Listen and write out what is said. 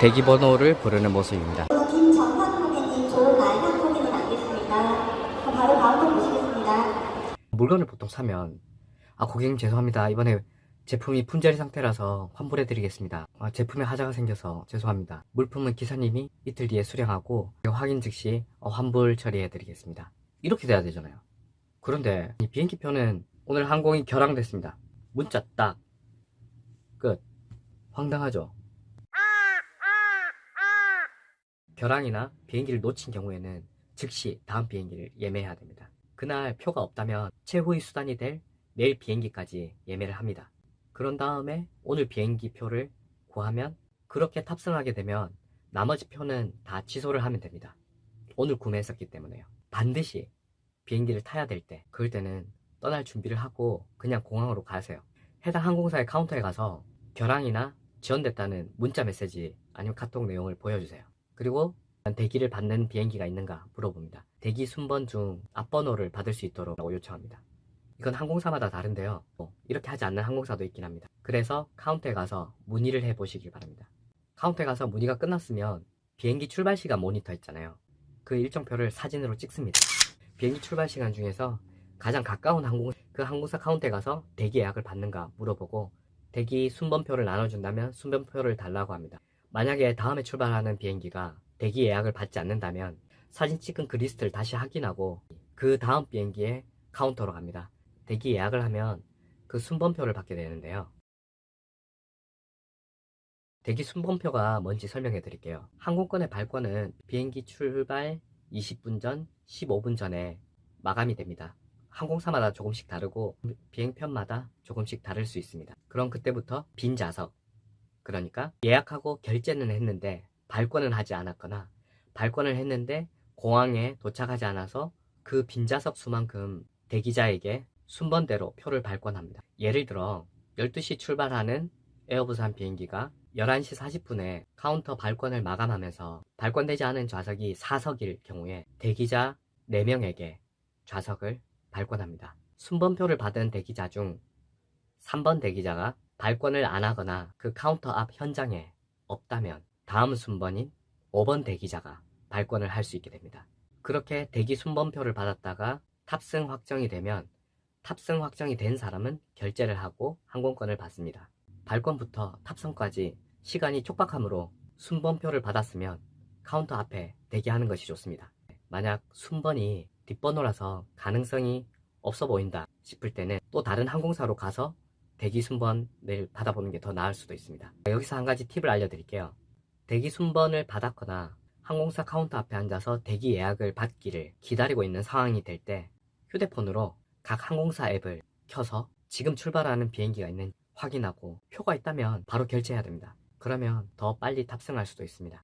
대기 번호를 부르는 모습입니다. 김정환 고객님 좋은 날 확보기를 남겼습니다. 그럼 바로 다음으로 보시겠습니다. 물건을 보통 사면 아 고객님 죄송합니다. 이번에 제품이 품절인 상태라서 환불해드리겠습니다. 아, 제품에 하자가 생겨서 죄송합니다. 물품은 기사님이 이틀 뒤에 수령하고 확인 즉시 어, 환불 처리해드리겠습니다. 이렇게 돼야 되잖아요. 그런데 이 비행기표는 오늘 항공이 결항됐습니다. 문자 딱 끝. 황당하죠? 결항이나 비행기를 놓친 경우에는 즉시 다음 비행기를 예매해야 됩니다. 그날 표가 없다면 최후의 수단이 될 내일 비행기까지 예매를 합니다. 그런 다음에 오늘 비행기 표를 구하면 그렇게 탑승하게 되면 나머지 표는 다 취소를 하면 됩니다. 오늘 구매했었기 때문에요. 반드시 비행기를 타야 될 때, 그럴 때는 떠날 준비를 하고 그냥 공항으로 가세요. 해당 항공사의 카운터에 가서 결항이나 지연됐다는 문자 메시지 아니면 카톡 내용을 보여주세요. 그리고 대기를 받는 비행기가 있는가 물어봅니다. 대기 순번 중 앞번호를 받을 수 있도록 요청합니다. 이건 항공사마다 다른데요. 어, 이렇게 하지 않는 항공사도 있긴 합니다. 그래서 카운터에 가서 문의를 해 보시길 바랍니다. 카운터에 가서 문의가 끝났으면 비행기 출발 시간 모니터 있잖아요. 그 일정표를 사진으로 찍습니다. 비행기 출발 시간 중에서 가장 가까운 항공 그 항공사 카운터에 가서 대기 예약을 받는가 물어보고 대기 순번표를 나눠준다면 순번표를 달라고 합니다. 만약에 다음에 출발하는 비행기가 대기 예약을 받지 않는다면 사진 찍은 그 리스트를 다시 확인하고 그 다음 비행기에 카운터로 갑니다. 대기 예약을 하면 그 순번표를 받게 되는데요. 대기 순번표가 뭔지 설명해 드릴게요. 항공권의 발권은 비행기 출발 20분 전, 15분 전에 마감이 됩니다. 항공사마다 조금씩 다르고 비행편마다 조금씩 다를 수 있습니다. 그럼 그때부터 빈 좌석, 그러니까 예약하고 결제는 했는데 발권은 하지 않았거나 발권을 했는데 공항에 도착하지 않아서 그 빈좌석 수만큼 대기자에게 순번대로 표를 발권합니다. 예를 들어 12시 출발하는 에어부산 비행기가 11시 40분에 카운터 발권을 마감하면서 발권되지 않은 좌석이 4석일 경우에 대기자 4명에게 좌석을 발권합니다. 순번표를 받은 대기자 중 3번 대기자가 발권을 안 하거나 그 카운터 앞 현장에 없다면 다음 순번인 5번 대기자가 발권을 할 수 있게 됩니다. 그렇게 대기 순번표를 받았다가 탑승 확정이 되면 탑승 확정이 된 사람은 결제를 하고 항공권을 받습니다. 발권부터 탑승까지 시간이 촉박하므로 순번표를 받았으면 카운터 앞에 대기하는 것이 좋습니다. 만약 순번이 뒷번호라서 가능성이 없어 보인다 싶을 때는 또 다른 항공사로 가서 대기 순번을 받아보는 게 더 나을 수도 있습니다. 여기서 한 가지 팁을 알려드릴게요. 대기 순번을 받았거나 항공사 카운터 앞에 앉아서 대기 예약을 받기를 기다리고 있는 상황이 될 때 휴대폰으로 각 항공사 앱을 켜서 지금 출발하는 비행기가 있는 확인하고 표가 있다면 바로 결제해야 됩니다. 그러면 더 빨리 탑승할 수도 있습니다.